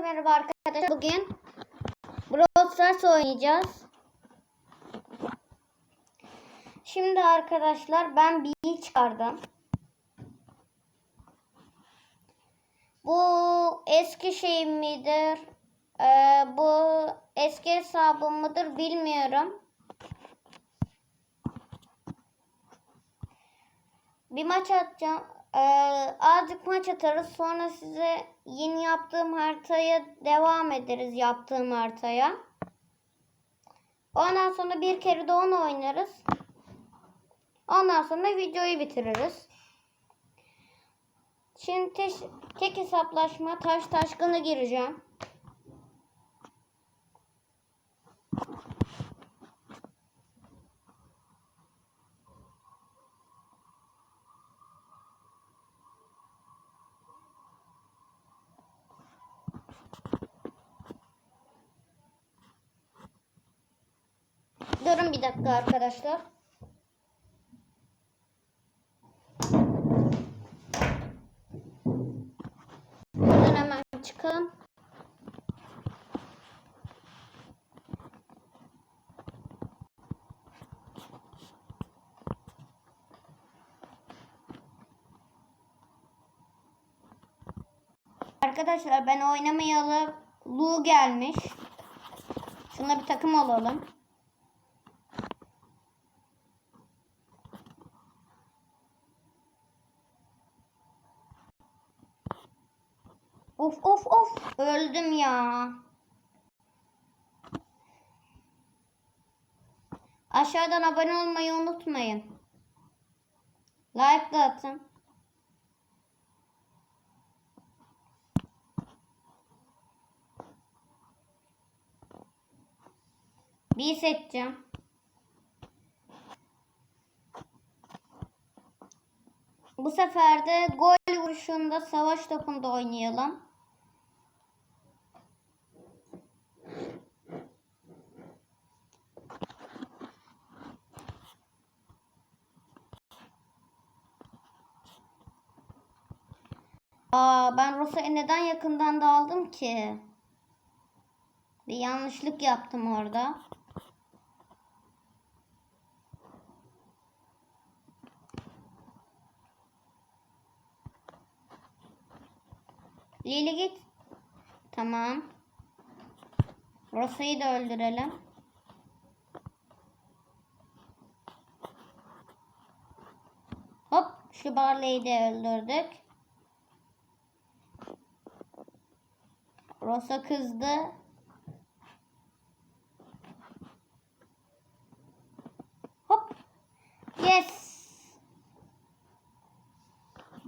Merhaba arkadaşlar. Bugün Brawl Stars oynayacağız. Şimdi arkadaşlar ben bir çıkardım. Bu eski şey midir? Ee, bu eski hesabım mıdır bilmiyorum. Bir maç atacağım. Ee, azıcık maç atarız. Sonra size yeni yaptığım haritaya devam ederiz yaptığım haritaya. Ondan sonra bir kere de onu oynarız. Ondan sonra videoyu bitiririz. Şimdi teş- tek hesaplaşma taş taşkını gireceğim. Durun bir dakika arkadaşlar. Buradan hemen çıkalım. Arkadaşlar ben oynamayalı Lu gelmiş. Şuna bir takım olalım. Of of of öldüm ya. Aşağıdan abone olmayı unutmayın. Like da atın. Bir seçeceğim. Bu sefer de gol vuruşunda savaş topunda oynayalım. Aa, ben Rosa'yı neden yakından da aldım ki? Bir yanlışlık yaptım orada. Lili git. Tamam. Rosa'yı da öldürelim. Hop şu Barley'i de öldürdük. Rosa kızdı. Hop. Yes.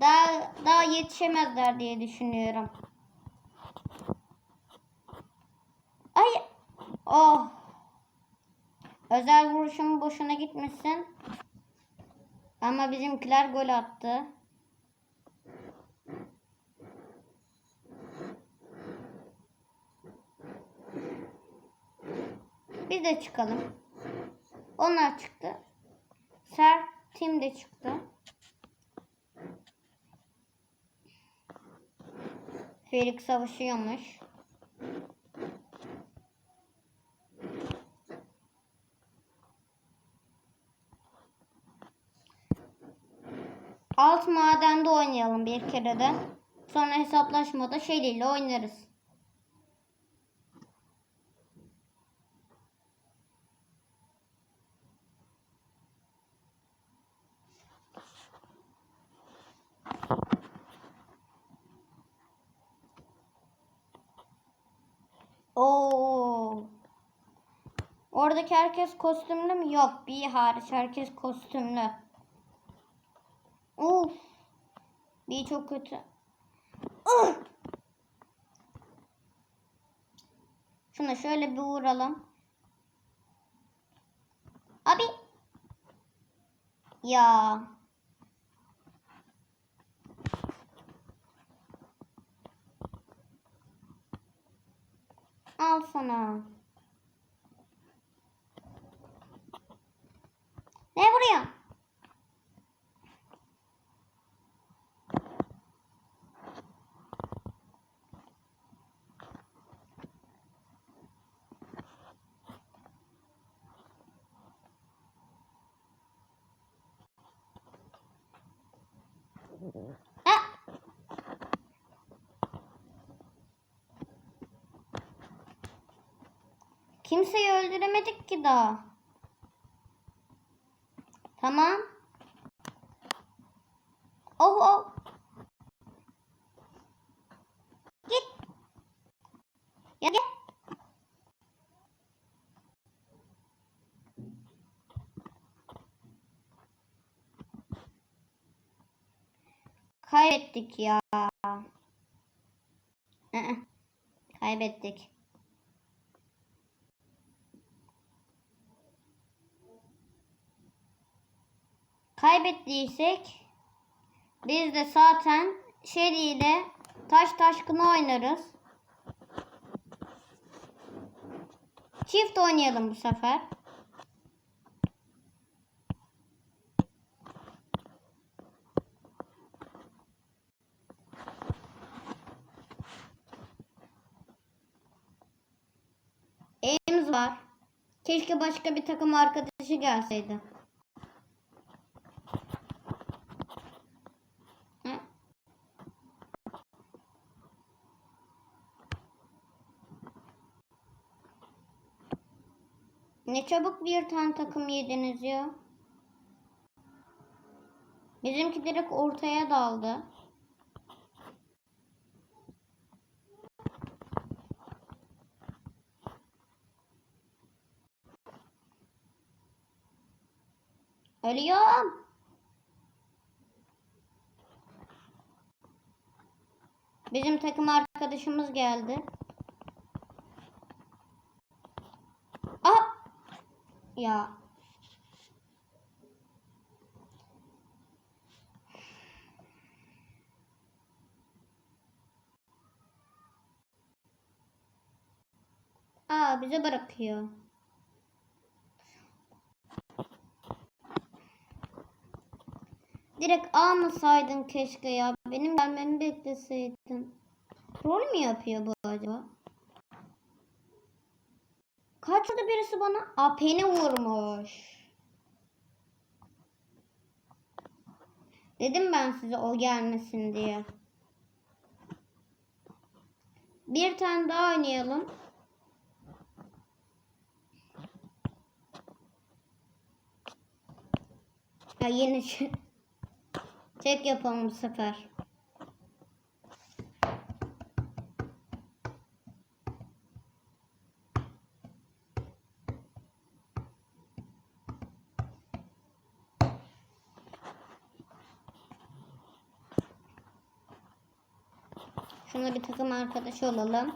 Daha daha yetişemezler diye düşünüyorum. Ay. Oh. Özel vuruşum boşuna gitmesin. Ama bizimkiler gol attı. Biz de çıkalım. Onlar çıktı. Ser Tim de çıktı. Felix savaşıyormuş. Alt madende oynayalım bir kere de. Sonra hesaplaşmada şeyliyle oynarız. Oradaki herkes kostümlü mü? Yok. Bir hariç herkes kostümlü. Uf. Bir çok kötü. Uh! Şuna şöyle bir vuralım. Abi. Ya. Al sana. Ne vuruyor? Kimseyi öldüremedik ki daha. Tamam. Oh oh. Git. Ya gel. Kaybettik ya. Aa, kaybettik. Kaybettiysek biz de zaten Sherry ile taş taşkını oynarız. Çift oynayalım bu sefer. Elimiz var. Keşke başka bir takım arkadaşı gelseydi. Ne çabuk bir tane takım yediniz ya. Bizimki direkt ortaya daldı. Ölüyorum. Bizim takım arkadaşımız geldi. Ya. Aa bize bırakıyor. Direkt almasaydın keşke ya. Benim gelmemi bekleseydin. Rol mü yapıyor bu acaba? Kaçırdı birisi bana? Aa peni vurmuş. Dedim ben size o gelmesin diye. Bir tane daha oynayalım. Ya yine Tek yapalım bu sefer. Şuna arkadaşı olalım.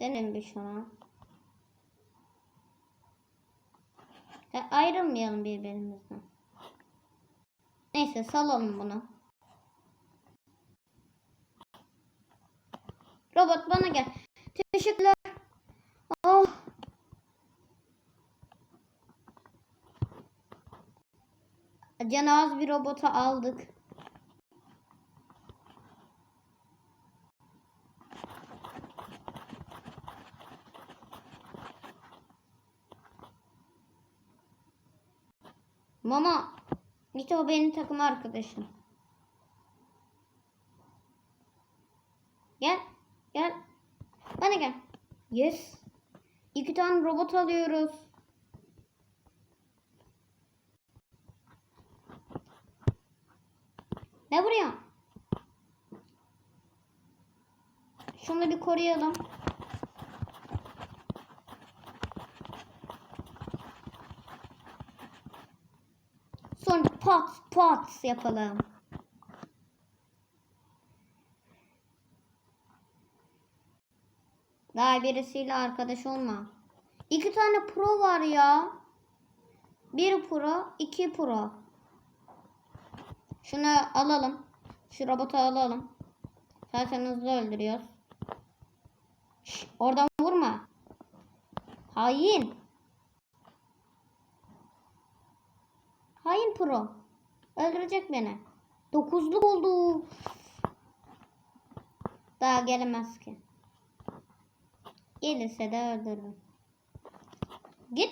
Denelim bir şuna. Ya ayrılmayalım birbirimizden. Neyse salalım bunu. Robot bana gel. Teşekkürler. Oh. Canı az bir robota aldık. Mama. Git o benim takım arkadaşım. Gel. Gel. Bana gel. Yes. İki tane robot alıyoruz. Ne vuruyor? Şunu bir koruyalım. Sonra pat pat yapalım. Daha birisiyle arkadaş olma. İki tane pro var ya. Bir pro, iki pro. Şunu alalım. Şu robotu alalım. Zaten hızlı öldürüyoruz. Şş, oradan vurma. Hain. Hain pro. Öldürecek beni. Dokuzluk oldu. Daha gelemez ki. Gelirse de öldürürüm. Git.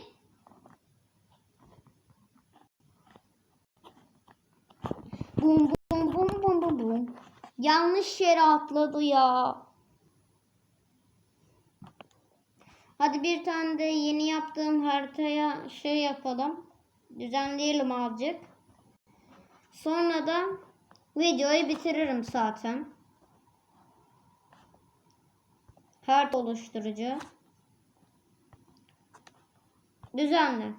Bum bum bum bum bum bum. Yanlış yere atladı ya. Hadi bir tane de yeni yaptığım haritaya şey yapalım. Düzenleyelim azıcık. Sonra da videoyu bitiririm zaten. Harita oluşturucu. Düzenle.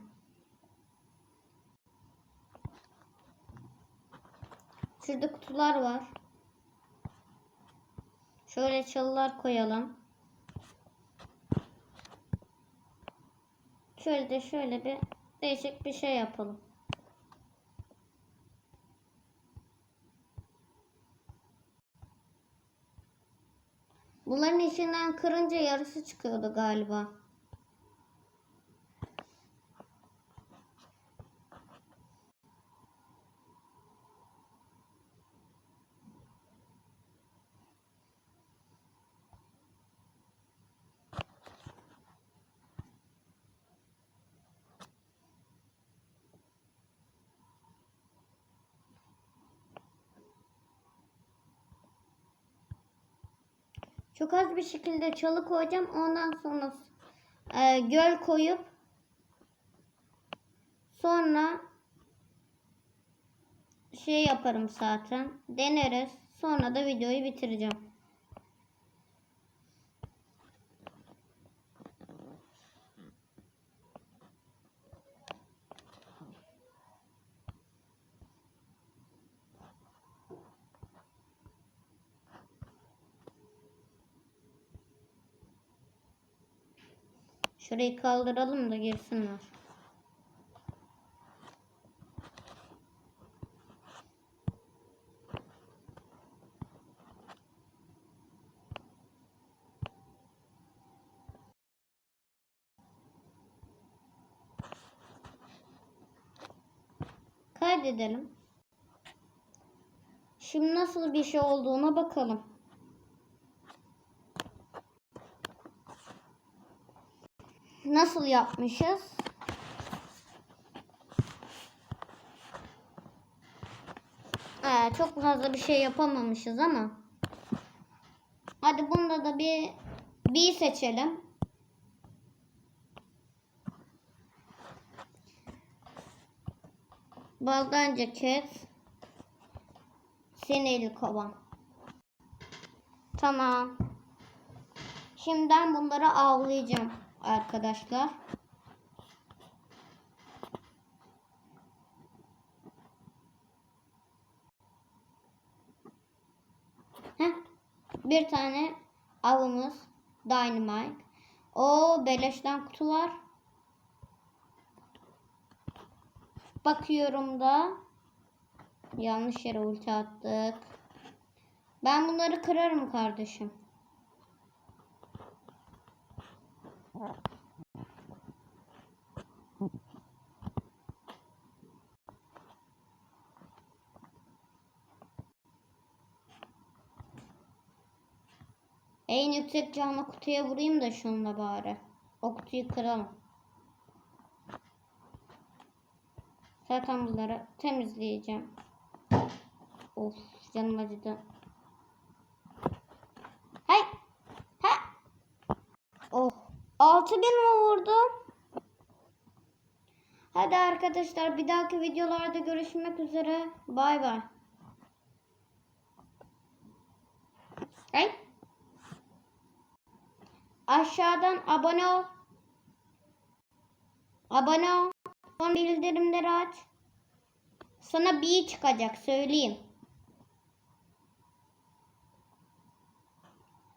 Şurada kutular var. Şöyle çalılar koyalım. Şöyle de şöyle bir değişik bir şey yapalım. Bunların içinden kırınca yarısı çıkıyordu galiba. Çok az bir şekilde çalı koyacağım. Ondan sonra e, göl koyup sonra şey yaparım zaten. Deneriz. Sonra da videoyu bitireceğim. Şurayı kaldıralım da girsinler. Kaydedelim. Şimdi nasıl bir şey olduğuna bakalım. Nasıl yapmışız? Ee, çok fazla bir şey yapamamışız ama. Hadi bunda da bir bir seçelim. Baldan ceket. Sineli kovan. Tamam. Şimdiden bunları avlayacağım arkadaşlar. Heh, bir tane avımız Dynamite. O beleşten kutular. Bakıyorum da yanlış yere ulti attık. Ben bunları kırarım kardeşim. En yüksek canlı kutuya vurayım da şununla bari. O kutuyu kıralım. Zaten bunları temizleyeceğim. Of canım acıdı. 6000 mi vurdum? Hadi arkadaşlar bir dahaki videolarda görüşmek üzere. Bay bay. Hey. Aşağıdan abone ol. Abone ol. Son bildirimleri aç. Sana bir çıkacak söyleyeyim.